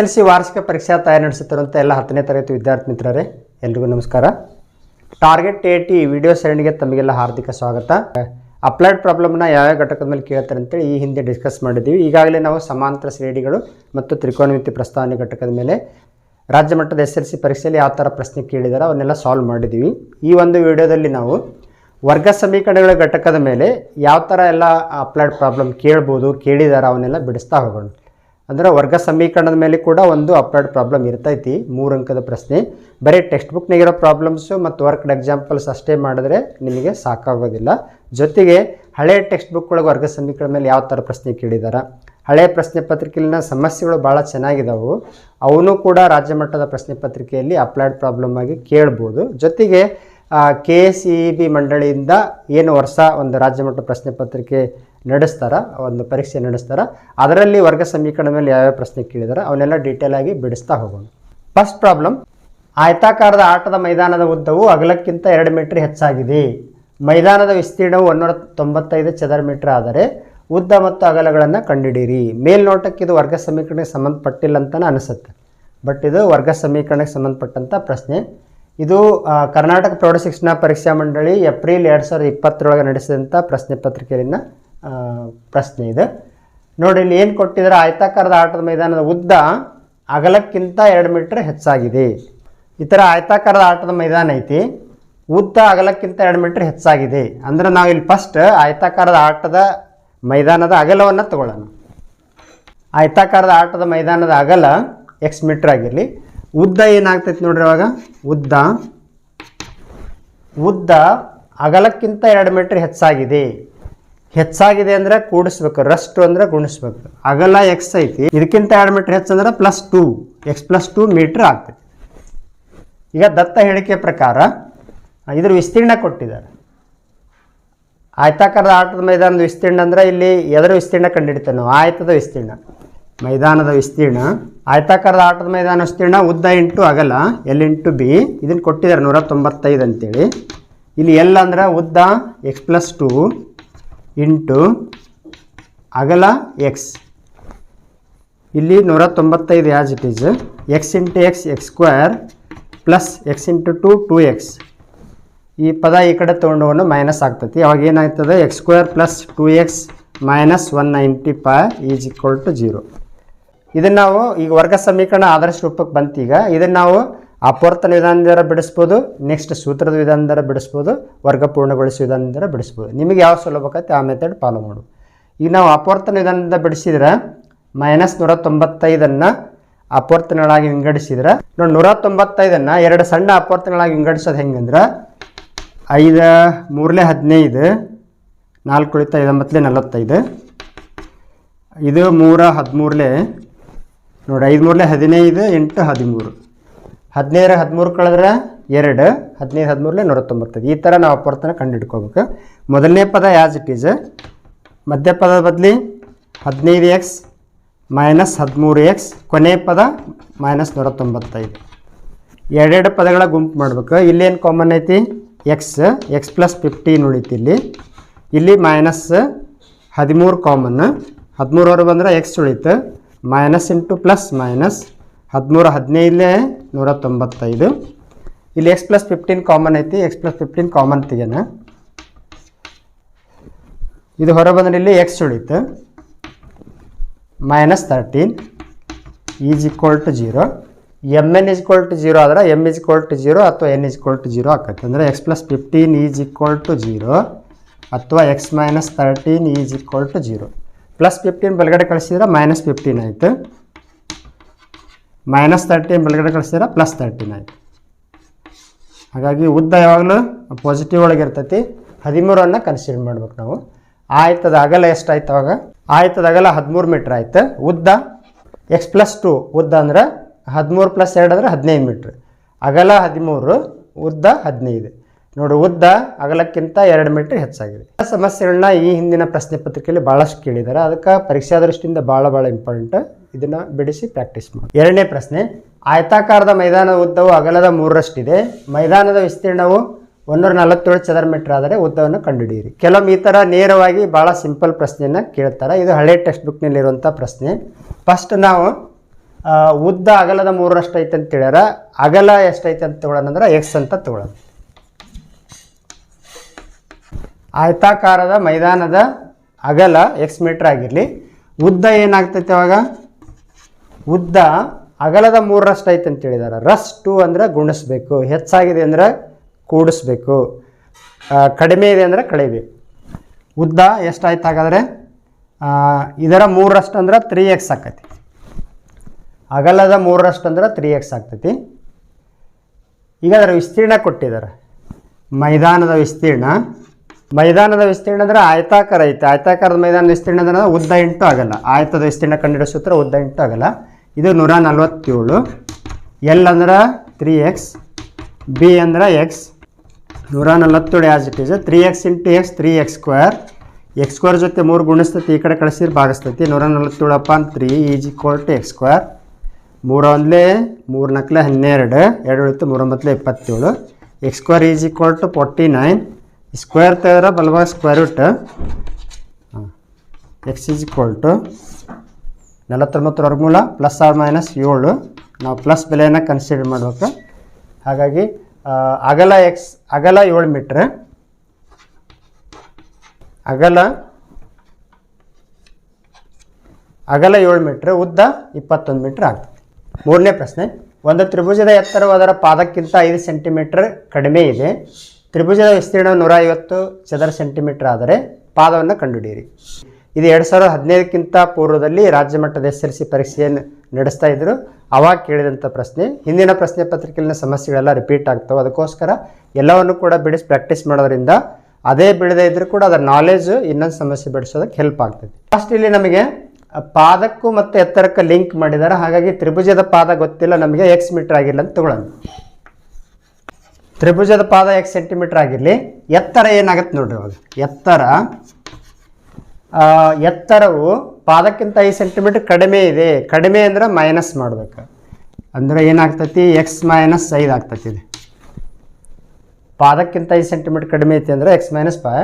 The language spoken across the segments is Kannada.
ಎಲ್ ಸಿ ವಾರ್ಷಿಕ ಪರೀಕ್ಷಾ ತಯಾರಿ ನಡೆಸುತ್ತಿರುವಂಥ ಎಲ್ಲ ಹತ್ತನೇ ತರಗತಿ ವಿದ್ಯಾರ್ಥಿ ಮಿತ್ರರೇ, ಎಲ್ರಿಗೂ ನಮಸ್ಕಾರ. ಟಾರ್ಗೆಟ್ ಎ ಟಿ ವಿಡಿಯೋ ಸರಣಿಗೆ ತಮಗೆಲ್ಲ ಹಾರ್ದಿಕ ಸ್ವಾಗತ. ಅಪ್ಲೈಡ್ ಪ್ರಾಬ್ಲಮ್ನ ಯಾವ ಘಟಕದ ಮೇಲೆ ಕೇಳ್ತಾರೆ ಅಂತೇಳಿ ಈ ಹಿಂದೆ ಡಿಸ್ಕಸ್ ಮಾಡಿದ್ದೀವಿ. ಈಗಾಗಲೇ ನಾವು ಸಮಾಂತರ ಶ್ರೇಣಿಗಳು ಮತ್ತು ತ್ರಿಕೋನಮಿತಿ ಪ್ರಸ್ತಾವನೆ ಘಟಕದ ಮೇಲೆ ರಾಜ್ಯ ಮಟ್ಟದ ಎಸ್ ಎಲ್ ಸಿ ಪರೀಕ್ಷೆಯಲ್ಲಿ ಯಾವ ಥರ ಪ್ರಶ್ನೆ ಕೇಳಿದಾರೆ ಅವನ್ನೆಲ್ಲ ಸಾಲ್ವ್ ಮಾಡಿದ್ದೀವಿ. ಈ ಒಂದು ವಿಡಿಯೋದಲ್ಲಿ ನಾವು ವರ್ಗ ಸಮೀಕರಣಗಳ ಘಟಕದ ಮೇಲೆ ಯಾವ ಥರ ಎಲ್ಲ ಅಪ್ಲೈಡ್ ಪ್ರಾಬ್ಲಮ್ ಕೇಳ್ಬೋದು, ಕೇಳಿದಾರೆ ಅವನ್ನೆಲ್ಲ ಬಿಡಿಸ್ತಾ ಹೋಗೋಣ. ಅಂದರೆ ವರ್ಗ ಸಮೀಕರಣದ ಮೇಲೆ ಕೂಡ ಒಂದು ಅಪ್ಲೈಡ್ ಪ್ರಾಬ್ಲಮ್ ಇರ್ತೈತಿ, ಮೂರು ಅಂಕದ ಪ್ರಶ್ನೆ. ಬರೀ ಟೆಕ್ಸ್ಟ್ ಬುಕ್ನಾಗಿರೋ ಪ್ರಾಬ್ಲಮ್ಸು ಮತ್ತು ವರ್ಕ್ಡ್ ಎಕ್ಸಾಂಪಲ್ಸ್ ಅಷ್ಟೇ ಮಾಡಿದ್ರೆ ನಿಮಗೆ ಸಾಕಾಗೋದಿಲ್ಲ. ಜೊತೆಗೆ ಹಳೆ ಟೆಕ್ಸ್ಟ್ ಬುಕ್ ಒಳಗೆ ವರ್ಗ ಸಮೀಕರಣ ಮೇಲೆ ಯಾವ ಥರ ಪ್ರಶ್ನೆ ಕೇಳಿದ್ದಾರೆ ಹಳೆ ಪ್ರಶ್ನೆ ಪತ್ರಿಕೆಯಲ್ಲಿನ ಸಮಸ್ಯೆಗಳು ಭಾಳ ಚೆನ್ನಾಗಿದ್ದಾವೆ ಅವನು ಕೂಡ ರಾಜ್ಯ ಮಟ್ಟದ ಪ್ರಶ್ನೆ ಪತ್ರಿಕೆಯಲ್ಲಿ ಅಪ್ಲೈಡ್ ಪ್ರಾಬ್ಲಮ್ ಆಗಿ ಕೇಳ್ಬೋದು. ಜೊತೆಗೆ ಕೆ ಎಸ್ ಬಿ ಮಂಡಳಿಯಿಂದ ಏನು ವರ್ಷ ಒಂದು ರಾಜ್ಯ ಮಟ್ಟದ ಪ್ರಶ್ನೆ ಪತ್ರಿಕೆ ನಡೆಸ್ತಾರ ಒಂದು ಪರೀಕ್ಷೆ ನಡೆಸ್ತಾರ. ಅದರಲ್ಲಿ ವರ್ಗ ಸಮೀಕರಣ ಮೇಲೆ ಯಾವ್ಯಾವ ಪ್ರಶ್ನೆ ಕೇಳಿದಾರೆ ಅವನ್ನೆಲ್ಲ ಡೀಟೇಲ್ ಆಗಿ ಬಿಡಿಸ್ತಾ ಹೋಗೋಣ. ಫಸ್ಟ್ ಪ್ರಾಬ್ಲಮ್ ಆಯತಾಕಾರದ ಆಟದ ಮೈದಾನದ ಉದ್ದವು ಅಗಲಕ್ಕಿಂತ ಎರಡು ಮೀಟರ್ ಹೆಚ್ಚಾಗಿದೆ. ಮೈದಾನದ ವಿಸ್ತೀರ್ಣವು ಒಂದೂರ ತೊಂಬತ್ತೈದು ಚದರ ಮೀಟರ್ ಆದರೆ ಉದ್ದ ಮತ್ತು ಅಗಲಗಳನ್ನು ಕಂಡುಹಿಡಿಯಿರಿ ಮೇಲ್ನೋಟಕ್ಕೆ ಇದು ವರ್ಗ ಸಮೀಕರಣಕ್ಕೆ ಸಂಬಂಧಪಟ್ಟಿಲ್ಲ ಅಂತಲೇ ಅನಿಸುತ್ತೆ. ಬಟ್ ಇದು ವರ್ಗ ಸಮೀಕರಣಕ್ಕೆ ಸಂಬಂಧಪಟ್ಟಂಥ ಪ್ರಶ್ನೆ. ಇದು ಕರ್ನಾಟಕ ಪ್ರೌಢಶಿಕ್ಷಣ ಪರೀಕ್ಷಾ ಮಂಡಳಿ ಏಪ್ರಿಲ್ ಎರಡು ಸಾವಿರದ ಇಪ್ಪತ್ತರೊಳಗೆ ನಡೆಸಿದಂಥ ಪ್ರಶ್ನೆ ಪತ್ರಿಕೆಯಲ್ಲಿನ ಆ, ಪ್ರಶ್ನೆ ಇದು. ನೋಡಿ, ಇಲ್ಲಿ ಏನು ಕೊಟ್ಟಿದ್ದಾರೆ? ಆಯತಾಕಾರದ ಆಟದ ಮೈದಾನದ ಉದ್ದ ಅಗಲಕ್ಕಿಂತ ಎರಡು ಮೀಟ್ರ್ ಹೆಚ್ಚಾಗಿದೆ. ಈ ಥರ ಆಯತಾಕಾರದ ಆಟದ ಮೈದಾನ ಐತಿ. ಉದ್ದ ಅಗಲಕ್ಕಿಂತ ಎರಡು ಮೀಟ್ರ್ ಹೆಚ್ಚಾಗಿದೆ. ಅಂದ್ರೆ ನಾವು ಇಲ್ಲಿ ಫಸ್ಟ್ ಆಯತಾಕಾರದ ಆಟದ ಮೈದಾನದ ಅಗಲವನ್ನು ತಗೊಳ್ಳೋಣ. ಆಯತಾಕಾರದ ಆಟದ ಮೈದಾನದ ಅಗಲ ಎಕ್ಸ್ ಮೀಟ್ರ್ ಆಗಿರಲಿ. ಉದ್ದ ಏನಾಗ್ತೈತಿ ನೋಡ್ರಿ ಅವಾಗ? ಉದ್ದ. ಉದ್ದ ಅಗಲಕ್ಕಿಂತ ಎರಡು ಮೀಟ್ರ್ ಹೆಚ್ಚಾಗಿದೆ. ಹೆಚ್ಚಾಗಿದೆ ಅಂದ್ರೆ ಕೂಡಿಸ್ಬೇಕು ರಷ್ಟು ಅಂದ್ರೆ ಗುಣಿಸ್ಬೇಕು. ಅಗಲ ಎಕ್ಸ್ ಐತಿ, ಇದಕ್ಕಿಂತ ಎರಡು metre ಹೆಚ್ಚಂದ್ರೆ plus two x plus two metre ಆಗ್ತೈತಿ. ಈಗ ದತ್ತ ಹೇಳಿಕೆ ಪ್ರಕಾರ, ಇದ್ರ ವಿಸ್ತೀರ್ಣ ಕೊಟ್ಟಿದ್ದಾರೆ. ಆಯತಾಕಾರದ ಆಟದ ಮೈದಾನದ ವಿಸ್ತೀರ್ಣ ಅಂದ್ರೆ ಇಲ್ಲಿ ಎದರ ವಿಸ್ತೀರ್ಣ ಕಂಡುಹಿಡಿತೇವೆ ನಾವು, ಆಯತದ ವಿಸ್ತೀರ್ಣ. ಮೈದಾನದ ವಿಸ್ತೀರ್ಣ, ಆಯತಾಕಾರದ ಆಟದ ಮೈದಾನ ವಿಸ್ತೀರ್ಣ, ಉದ್ದ ಇಂಟು ಅಗಲ, ಎಲ್ ಇಂಟು ಬಿ, ಇದನ್ನು ಕೊಟ್ಟಿದ್ದಾರೆ ನೂರ ತೊಂಬತ್ತೈದು ಅಂತೇಳಿ. ಇಲ್ಲಿ ಎಲ್ ಅಂದ್ರೆ ಉದ್ದ ಎಕ್ಸ್ ಪ್ಲಸ್ ಟು ಇಂಟು ಅಗಲ ಎಕ್ಸ್ ಇಲ್ಲಿ ನೂರ ತೊಂಬತ್ತೈದು as it is x into x x square plus x into two two x ಈ ಪದ ಈ ಕಡೆ ತೊಗೊಂಡು ಮೈನಸ್ ಆಗ್ತೈತಿ. ಅವಾಗ ಏನಾಗ್ತದೆ x square plus two x minus one ninety five is equal to zero ಇದನ್ನು ನಾವು ಈಗ ವರ್ಗ ಸಮೀಕರಣ ಆದರ್ಶ ರೂಪಕ್ಕೆ ಬಂತೀಗ, ಇದನ್ನು ನಾವು ಅಪವರ್ತನ ವಿಧಾನದಿಂದ ಬಿಡಿಸ್ಬೋದು ನೆಕ್ಸ್ಟ್ ಸೂತ್ರದ ವಿಧಾನದಿಂದ ಬಿಡಿಸ್ಬೋದು ವರ್ಗ ಪೂರ್ಣಗೊಳಿಸುವ ವಿಧಾನದಿಂದ ಬಿಡಿಸ್ಬೋದು. ನಿಮಗೆ ಯಾವ ಸುಲಭ ಆಕೈತೆ ಆ ಮೆಥಡ್ ಫಾಲೋ ಮಾಡು. ಈಗ ನಾವು ಅಪವರ್ತನ ವಿಧಾನದಿಂದ ಬಿಡಿಸಿದ್ರೆ ಮೈನಸ್ ನೂರ ತೊಂಬತ್ತೈದನ್ನು ಅಪವರ್ತನಗಳಾಗಿ ವಿಂಗಡಿಸಿದ್ರೆ, ನೋಡಿ ನೂರ ತೊಂಬತ್ತೈದನ್ನು ಎರಡು ಸಣ್ಣ ಅಪವರ್ತನಗಳಾಗಿ ವಿಂಗಡಿಸೋದು ಹೆಂಗಂದ್ರೆ, ಐದು ಮೂರಲೆ ಹದಿನೈದು, ನಾಲ್ಕು ಉಳಿತ ಐದೊಂಬತ್ತಲೇ ನಲವತ್ತೈದು, ಇದು ಮೂರ ಹದಿಮೂರಲೇ ನೋಡಿ ಐದು ಮೂರಲೇ ಹದಿನೈದು, ಎಂಟು ಹದಿಮೂರು. ಹದಿನೈದರ ಹದಿಮೂರು ಕಳೆದ್ರೆ ಎರಡು ಹದಿನೈದು ಹದಿಮೂರಲ್ಲೇ ನೂರತ್ತೊಂಬತ್ತು. ಈ ಥರ ನಾವು ಅಪವರ್ತನ ಕಂಡುಹಿಡ್ಕೋಬೇಕು. ಮೊದಲನೇ ಪದ ಯಾಸ್ ಇಟ್ ಈಸ್ ಮಧ್ಯ ಪದದ ಬದಲಿ ಹದಿನೈದು ಎಕ್ಸ್ ಮೈನಸ್ ಹದಿಮೂರು ಎಕ್ಸ್ ಕೊನೆ ಪದ ಮೈನಸ್ ನೂರತ್ತೊಂಬತ್ತೈದು. ಎರಡೆರಡು ಪದಗಳ ಗುಂಪು ಮಾಡಬೇಕು. ಇಲ್ಲೇನು ಕಾಮನ್ ಐತಿ? ಎಕ್ಸ್ ಎಕ್ಸ್ ಪ್ಲಸ್ ಫಿಫ್ಟೀನ್ ಉಳಿತು ಇಲ್ಲಿ. ಇಲ್ಲಿ ಮೈನಸ್ ಹದಿಮೂರು ಕಾಮನ್ ಹದಿಮೂರವರೆ ಬಂದ್ರೆ ಎಕ್ಸ್ ಉಳಿತು. ಮೈನಸ್ ಇಂಟು ಪ್ಲಸ್ ಮೈನಸ್ ಹದಿಮೂರು ಹದಿನೈದಲೇ ನೂರ ತೊಂಬತ್ತೈದು ಇಲ್ಲಿ ಎಕ್ಸ್ ಪ್ಲಸ್ ಫಿಫ್ಟೀನ್ ಕಾಮನ್ ಐತಿ, ಎಕ್ಸ್ ಪ್ಲಸ್ ಫಿಫ್ಟೀನ್ ಕಾಮನ್ ತೆಗೆನ ಇದು ಹೊರ ಬಂದ್ರೆ ಇಲ್ಲಿ ಎಕ್ಸ್ ಉಳಿತು minus thirteen is equal to zero M N is equal to zero ಆದ್ರೆ M is equal to zero ಅಥವಾ N is equal to zero ಆಕತ್ತೆ. ಅಂದರೆ x plus fifteen is equal to zero ಅಥವಾ x minus thirteen is equal to zero plus fifteen ಬಲಗಡೆ ಕಳಿಸಿದ್ರೆ ಮೈನಸ್ ಫಿಫ್ಟೀನ್ ಆಯಿತು. ಮೈನಸ್ ತರ್ಟಿ ಮೇಲ್ಗಡೆ ಕಳಿಸಿದ್ರೆ ಪ್ಲಸ್ ತರ್ಟೀನ್ ಆಯಿತು ಹಾಗಾಗಿ ಉದ್ದ ಯಾವಾಗಲೂ ಪಾಸಿಟಿವ್ ಒಳಗೆ ಇರ್ತೈತಿ. ಹದಿಮೂರನ್ನು ಕನ್ಸಿಡರ್ ಮಾಡ್ಬೇಕು ನಾವು. ಆಯ್ತದ ಅಗಲ ಎಷ್ಟಾಯ್ತು ಅವಾಗ? ಆಯ್ತದ ಅಗಲ ಹದಿಮೂರು ಮೀಟ್ರ್ ಆಯ್ತು. ಉದ್ದ ಎಕ್ಸ್ ಪ್ಲಸ್ ಟು ಉದ್ದ ಅಂದ್ರೆ ಹದಿಮೂರು ಪ್ಲಸ್ ಎರಡು ಅಂದ್ರೆ ಹದಿನೈದು ಮೀಟ್ರ್ ಅಗಲ ಹದಿಮೂರು, ಉದ್ದ ಹದಿನೈದು. ನೋಡಿ, ಉದ್ದ ಅಗಲಕ್ಕಿಂತ ಎರಡು ಮೀಟರ್ ಹೆಚ್ಚಾಗಿದೆ. ಆ ಸಮಸ್ಯೆಗಳನ್ನ ಈ ಹಿಂದಿನ ಪ್ರಶ್ನೆ ಪತ್ರಿಕೆಯಲ್ಲಿ ಭಾಳಷ್ಟು ಕೇಳಿದ್ದಾರೆ. ಅದಕ್ಕೆ ಪರೀಕ್ಷಾ ದೃಷ್ಟಿಯಿಂದ ಭಾಳ ಭಾಳ ಇಂಪಾರ್ಟೆಂಟ್ ಇದನ್ನು ಬಿಡಿಸಿ ಪ್ರಾಕ್ಟೀಸ್ ಮಾಡಿ. ಎರಡನೇ ಪ್ರಶ್ನೆ, ಆಯತಾಕಾರದ ಮೈದಾನದ ಉದ್ದವು ಅಗಲದ ಮೂರರಷ್ಟಿದೆ. ಮೈದಾನದ ವಿಸ್ತೀರ್ಣವು ಒಂದೂರ ನಲವತ್ತೇಳು ಚದರ ಮೀಟರ್ ಆದರೆ ಉದ್ದವನ್ನು ಕಂಡುಹಿಡಿಯಿರಿ. ಕೆಲವೊಮ್ಮೆ ಈ ಥರ ನೇರವಾಗಿ ಭಾಳ ಸಿಂಪಲ್ ಪ್ರಶ್ನೆಯನ್ನು ಕೇಳ್ತಾರೆ. ಇದು ಹಳೆ ಟೆಕ್ಸ್ಟ್ ಬುಕ್ನಲ್ಲಿರುವಂಥ ಪ್ರಶ್ನೆ. ಫಸ್ಟ್ ನಾವು ಉದ್ದ ಅಗಲದ ಮೂರರಷ್ಟು ಐತೆ ಅಂತ ಹೇಳ್ಯಾರ. ಅಗಲ ಎಷ್ಟೈತೆ ಅಂತ ತಗೊಳ್ಳೋಣ ಅಂದ್ರೆ ಎಕ್ಸ್ ಅಂತ ತಗೊಳ್ಳೋಣ ಆಯತಾಕಾರದ ಮೈದಾನದ ಅಗಲ ಎಕ್ಸ್ ಮೀಟ್ರ್ ಆಗಿರಲಿ. ಉದ್ದ ಏನಾಗ್ತೈತೆ ಅವಾಗ? ಉದ್ದ ಅಗಲದ ಮೂರರಷ್ಟು ಐತೆ ಅಂತ ಹೇಳಿದಾರೆ. ರಸ್ ಟು ಅಂದರೆ ಗುಣಿಸ್ಬೇಕು. ಹೆಚ್ಚಾಗಿದೆ ಅಂದರೆ ಕೂಡಿಸ್ಬೇಕು. ಕಡಿಮೆ ಇದೆ ಅಂದರೆ ಕಳಿಬೇಕು ಉದ್ದ ಎಷ್ಟಾಯ್ತು ಹಾಗಾದರೆ? ಇದರ ಮೂರರಷ್ಟು ಅಂದ್ರೆ ತ್ರೀ ಎಕ್ಸ್ ಆಕೈತಿ. ಅಗಲದ ಮೂರರಷ್ಟು ಅಂದ್ರೆ ತ್ರೀ ಎಕ್ಸ್ ಆಗ್ತೈತಿ. ಈಗ ಅದರ ವಿಸ್ತೀರ್ಣ ಕೊಟ್ಟಿದ್ದಾರೆ. ಮೈದಾನದ ವಿಸ್ತೀರ್ಣ ಮೈದಾನದ ವಿಸ್ತೀರ್ಣ ಅಂದ್ರೆ ಆಯತಾಕಾರ ಐತೆ. ಆಯತಾಕಾರದ ಮೈದಾನದ ವಿಸ್ತೀರ್ಣ ಅಂದ್ರೆ ಉದ್ದ ಇಂಟು ಆಗಲ್ಲ. ಆಯತದ ವಿಸ್ತೀರ್ಣ ಕಂಡುಹಿಡಿಯೋ ಸೂತ್ರ ಉದ್ದ ಇಂಟು ಆಗಲ್ಲ. ಇದು ನೂರ ನಲ್ವತ್ತೇಳು. ಎಲ್ ಅಂದ್ರೆ ತ್ರೀ ಎಕ್ಸ್ ಬಿ ಅಂದ್ರೆ ಎಕ್ಸ್ ನೂರ ನಲ್ವತ್ತೇಳು as it is three x into x three x square x square ಜೊತೆ ಮೂರು ಗುಣಿಸ್ತೈತಿ. ಈ ಕಡೆ ಕಳಿಸಿದ್ರೆ ಭಾಗಿಸ್ತೈತಿ. ನೂರ ನಲ್ವತ್ತೇಳು ಅಂತ ತ್ರೀ ಈಜ್ ಈಕ್ವಲ್ ಟು ಎಕ್ಸ್ ಸ್ಕ್ವೇರ್ ಮೂರು ಒಂದಲೇ ಮೂರು ನಾಲ್ಕಲೆ ಹನ್ನೆರಡು. ಎರಡು ಉಳಿತು ಮೂರೊಂಬತ್ತಲೆ ಇಪ್ಪತ್ತೇಳು. X square is equal to forty nine square ತೆಗೆದ್ರೆ ಬಲಭಾಗ square root x is equal to ನಲವತ್ತೊಂಬತ್ತರ ವರ್ಗಮೂಲ ಪ್ಲಸ್ ಆರ್ ಮೈನಸ್ ಏಳು. ನಾವು ಪ್ಲಸ್ ಬೆಲೆಯನ್ನು ಕನ್ಸಿಡರ್ ಮಾಡಬೇಕು. ಹಾಗಾಗಿ ಅಗಲ ಎಕ್ಸ್ ಅಗಲ ಏಳು ಮೀಟ್ರ್ ಅಗಲ ಅಗಲ ಏಳು ಮೀಟ್ರ್ ಉದ್ದ ಇಪ್ಪತ್ತೊಂದು ಮೀಟ್ರ್ ಆಗ್ತದೆ. ಮೂರನೇ ಪ್ರಶ್ನೆ, ಒಂದು ತ್ರಿಭುಜದ ಎತ್ತರವು ಅದರ ಪಾದಕ್ಕಿಂತ ಐದು ಸೆಂಟಿಮೀಟರ್ ಕಡಿಮೆ ಇದೆ. ತ್ರಿಭುಜದ ವಿಸ್ತೀರ್ಣ ನೂರ ಐವತ್ತು ಚದರ ಸೆಂಟಿಮೀಟರ್ ಆದರೆ ಪಾದವನ್ನು ಕಂಡುಹಿಡಿಯಿರಿ. ಇದು ಎರಡು ಸಾವಿರದ ಹದಿನೈದಕ್ಕಿಂತ ಪೂರ್ವದಲ್ಲಿ ರಾಜ್ಯ ಮಟ್ಟದ ಎಸ್ ಎಲ್ ಸಿ ಪರೀಕ್ಷೆಯನ್ನು ನಡೆಸ್ತಾ ಇದ್ದರು ಅವಾಗ ಕೇಳಿದಂಥ ಪ್ರಶ್ನೆ, ಹಿಂದಿನ ಪ್ರಶ್ನೆ ಪತ್ರಿಕೆಯಲ್ಲಿನ ಸಮಸ್ಯೆಗಳೆಲ್ಲ ರಿಪೀಟ್ ಆಗ್ತವೆ. ಅದಕ್ಕೋಸ್ಕರ ಎಲ್ಲವನ್ನು ಕೂಡ ಬಿಡಿಸಿ ಪ್ರಾಕ್ಟೀಸ್ ಮಾಡೋದ್ರಿಂದ ಅದೇ ಬಿಡದೇ ಇದ್ರೂ ಕೂಡ ಅದರ ನಾಲೆಜ್ ಇನ್ನೊಂದು ಸಮಸ್ಯೆ ಬಿಡಿಸೋದಕ್ಕೆ ಹೆಲ್ಪ್ ಆಗ್ತದೆ. ಫಸ್ಟ್ ಇಲ್ಲಿ ನಮಗೆ ಪಾದಕ್ಕೂ ಮತ್ತು ಎತ್ತರಕ್ಕೆ ಲಿಂಕ್ ಮಾಡಿದ್ದಾರೆ. ಹಾಗಾಗಿ ತ್ರಿಭುಜದ ಪಾದ ಗೊತ್ತಿಲ್ಲ, ನಮಗೆ ಎಕ್ಸ್ ಮೀಟರ್ ಆಗಿಲ್ಲ ಅಂತ ತಗೊಳ್ಳೋಣ. ತ್ರಿಭುಜದ ಪಾದ ಎಕ್ಸ್ ಸೆಂಟಿಮೀಟರ್ ಆಗಿರಲಿ, ಎತ್ತರ ಏನಾಗತ್ತೆ ನೋಡ್ರಿ ಅವಾಗ ಎತ್ತರ ಎತ್ತರವು ಪಾದಕ್ಕಿಂತ ಐದು ಸೆಂಟಿಮೀಟರ್ ಕಡಿಮೆ ಇದೆ. ಕಡಿಮೆ ಅಂದ್ರೆ ಮೈನಸ್ ಮಾಡ್ಬೇಕು. ಅಂದ್ರೆ ಏನಾಗ್ತೈತಿ? ಎಕ್ಸ್ ಮೈನಸ್ ಐದು ಆಗ್ತೈತಿ ಇದು ಪಾದಕ್ಕಿಂತ ಐದು ಸೆಂಟಿಮೀಟರ್ ಕಡಿಮೆ ಐತಿ ಅಂದರೆ ಎಕ್ಸ್ ಮೈನಸ್ ಫೈ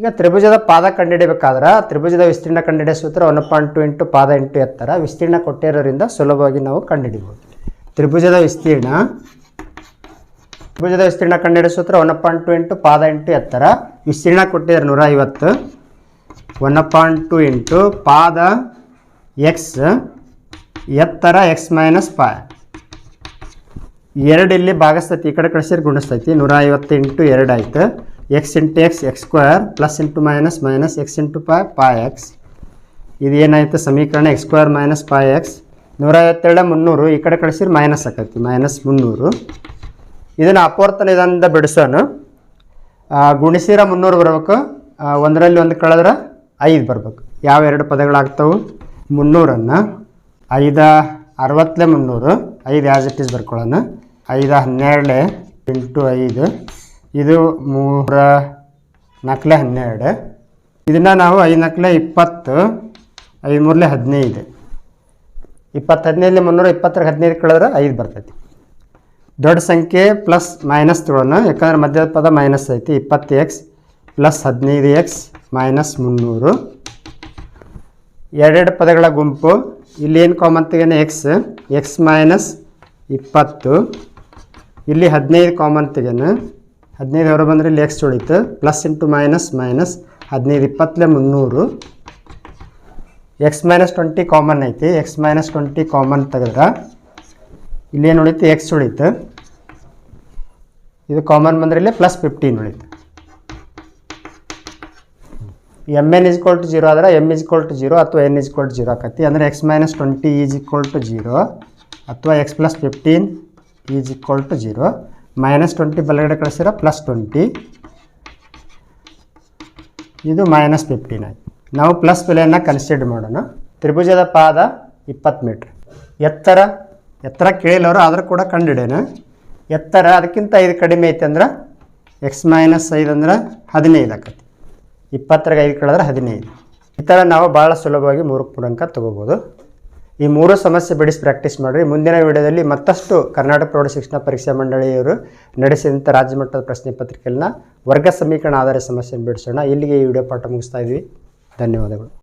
ಈಗ ತ್ರಿಭುಜದ ಪಾದ ಕಂಡುಹಿಡಿಬೇಕಾದ್ರೆ ತ್ರಿಭುಜದ ವಿಸ್ತೀರ್ಣ ಕಂಡುಹಿಡಿಯೋ ಸೂತ್ರ ಒನ್ ಪಾಯಿಂಟ್ ಟು ಇಂಟು ಪಾದ ಇಂಟು ಎತ್ತರ ವಿಸ್ತೀರ್ಣ ಕೊಟ್ಟಿರೋದ್ರಿಂದ ಸುಲಭವಾಗಿ ನಾವು ಕಂಡುಹಿಡಿಬೋದು. ತ್ರಿಭುಜದ ವಿಸ್ತೀರ್ಣ ತ್ರಿಭುಜದ ವಿಸ್ತೀರ್ಣ ಕಂಡುಹಿಡಿಯೋ ಸೂತ್ರ ಒನ್ ಪಾಯಿಂಟ್ ಟು ಇಂಟು ಪಾದ ಇಂಟು ಎತ್ತರ. ವಿಸ್ತೀರ್ಣ ಕೊಟ್ಟಿದ್ದಾರೆ ನೂರ ಐವತ್ತು ಒನ್ ಪಾಯಿಂಟ್ ಟು ಇಂಟು ಪಾದ ಎಕ್ಸ್ ಎತ್ತರ ಎಕ್ಸ್ ಮೈನಸ್ ಪೈ ಎರಡು ಇಲ್ಲಿ ಭಾಗಿಸ್ತೈತಿ ಈ ಕಡೆ ಕಳಿಸಿದ್ರೆ ಗುಣಿಸ್ತೈತಿ. ನೂರ ಐವತ್ತು ಇಂಟು ಎರಡು ಆಯಿತು. X into x x square plus into minus minus x into pi pi x ಇದು ಏನಾಯಿತು? ಸಮೀಕರಣ x square minus pi x ನೂರ ಐವತ್ತೇಳು ಮುನ್ನೂರು, ಈ ಕಡೆ ಕಳಿಸಿದ್ರೆ ಮೈನಸ್ ಆಕೈತಿ. ಮೈನಸ್ ಮುನ್ನೂರು. ಇದನ್ನು ಅಪವರ್ತನ ಇದರಿಂದ ಬಿಡಿಸೋಣ ಗುಣಿಸಿರ ಮುನ್ನೂರು ಬರ್ಬೇಕು. ಒಂದರಲ್ಲಿ ಒಂದು ಕಳೆದ್ರೆ ಐದು ಬರ್ಬೇಕು. ಯಾವ ಎರಡು ಪದಗಳಾಗ್ತವೆ? ಮುನ್ನೂರನ್ನು. ಐದ ಅರವತ್ತಲೆ ಮುನ್ನೂರು. ಐದು ಆ್ಯಸ್ ಇಟ್ ಈಸ್ ಬರ್ಕೊಳ್ಳೋಣ. ಐದು ಹನ್ನೆರಡಲೆ ಎಂಟು ಐದು. ಇದು ಮೂರ ನಾಲ್ಕಲೆ ಹನ್ನೆರಡು. ಇದನ್ನು ನಾವು ಐದು ನಾಲ್ಕಲೆ ಇಪ್ಪತ್ತು. ಐದು ಮೂರಲೆ ಹದಿನೈದು. ಇಪ್ಪತ್ತು ಹದಿನೈದಲೆ ಮುನ್ನೂರ ಇಪ್ಪತ್ತರ ಹದಿನೈದು ಕಳೆದ್ರೆ ಐದು ಬರ್ತೈತಿ. ದೊಡ್ಡ ಸಂಖ್ಯೆ ಪ್ಲಸ್ ಮೈನಸ್ ತಗೊಳ್ಳೋಣ ಯಾಕಂದ್ರೆ ಮಧ್ಯದ ಪದ ಮೈನಸ್ ಐತಿ. ಇಪ್ಪತ್ತು ಎಕ್ಸ್ ಪ್ಲಸ್ ಹದಿನೈದು ಎಕ್ಸ್ ಮೈನಸ್ ಮುನ್ನೂರು. ಎರಡೆರಡು ಪದಗಳ ಗುಂಪು. ಇಲ್ಲಿ ಏನು ಕಾಮನ್ ತೆಗೇನೆ ಎಕ್ಸ್ ಎಕ್ಸ್ ಮೈನಸ್ ಇಪ್ಪತ್ತು. ಇಲ್ಲಿ ಹದಿನೈದು ಕಾಮನ್ ತೆಗೆನ ಹದಿನೈದು ಹೊರ ಬಂದರೆ ಇಲ್ಲಿ ಎಕ್ಸ್ ಉಳಿತು. ಪ್ಲಸ್ ಇಂಟು ಮೈನಸ್ ಮೈನಸ್ ಹದಿನೈದು ಇಪ್ಪತ್ತಲೇ ಮುನ್ನೂರು. ಎಕ್ಸ್ ಮೈನಸ್ ಟ್ವೆಂಟಿ ಕಾಮನ್ ಐತಿ. ಎಕ್ಸ್ ಮೈನಸ್ ಟ್ವೆಂಟಿ ಕಾಮನ್ ತೆಗೆದ್ರೆ. ಇಲ್ಲೇನು ಉಳಿತು ಎಕ್ಸ್ ಉಳಿತು ಇದು ಕಾಮನ್ ಬಂದರೆ ಇಲ್ಲೇ ಪ್ಲಸ್ ಫಿಫ್ಟೀನ್ ಉಳಿತು M N is to zero ಆದ್ರೆ ಎಂ ಇಸ್ ಟು ಜೀರೋ ಅಥವಾ ಎನ್ ಇಸ್ ಟು ಜೀರೋ ಆಕತಿ. ಅಂದರೆ x minus twenty is equal to zero ಅಥವಾ x plus fifteen is equal to zero minus twenty ಬಲಗಡೆ ಕಳಿಸಿರೋ ಪ್ಲಸ್ ಟ್ವೆಂಟಿ ಇದು ಮೈನಸ್ ಫಿಫ್ಟೀನ್ ಆಯ್ತು. ನಾವು ಪ್ಲಸ್ ಬೆಲೆಯನ್ನು ಕನ್ಸಿಡರ್ ಮಾಡೋಣ. ತ್ರಿಭುಜದ ಪಾದ ಇಪ್ಪತ್ತು ಮೀಟ್ರ್ ಎತ್ತರ ಎತ್ತರ ಕೇಳಿಲ್ಲವರು ಆದರೂ ಕೂಡ ಕಂಡುಹಿಡಿಯೋಣ ಎತ್ತರ ಅದಕ್ಕಿಂತ ಐದು ಕಡಿಮೆ ಐತೆ ಅಂದ್ರೆ ಎಕ್ಸ್ ಮೈನಸ್ ಐದು ಅಂದ್ರೆ ಹದಿನೈದು ಆಕತಿ. ಇಪ್ಪತ್ತರಾಗ ಐದು ಕೇಳಿದ್ರೆ ಹದಿನೈದು. ಈ ಥರ ನಾವು ಭಾಳ ಸುಲಭವಾಗಿ ಮೂರು ಪೂರ್ಣಾಂಕ ತೊಗೋಬೋದು. ಈ ಮೂರು ಸಮಸ್ಯೆ ಬಿಡಿಸಿ ಪ್ರಾಕ್ಟೀಸ್ ಮಾಡಿರಿ. ಮುಂದಿನ ವಿಡಿಯೋದಲ್ಲಿ ಮತ್ತಷ್ಟು ಕರ್ನಾಟಕ ಪ್ರೌಢ ಶಿಕ್ಷಣ ಪರೀಕ್ಷಾ ಮಂಡಳಿಯವರು ನಡೆಸಿದಂಥ ರಾಜ್ಯ ಮಟ್ಟದ ಪ್ರಶ್ನೆ ಪತ್ರಿಕೆಗಳನ್ನ ವರ್ಗ ಸಮೀಕರಣ ಆಧಾರ ಸಮಸ್ಯೆಯನ್ನು ಬಿಡಿಸೋಣ. ಇಲ್ಲಿಗೆ ಈ ವಿಡಿಯೋ ಪಾಠ ಮುಗಿಸ್ತಾ ಇದ್ವಿ. ಧನ್ಯವಾದಗಳು.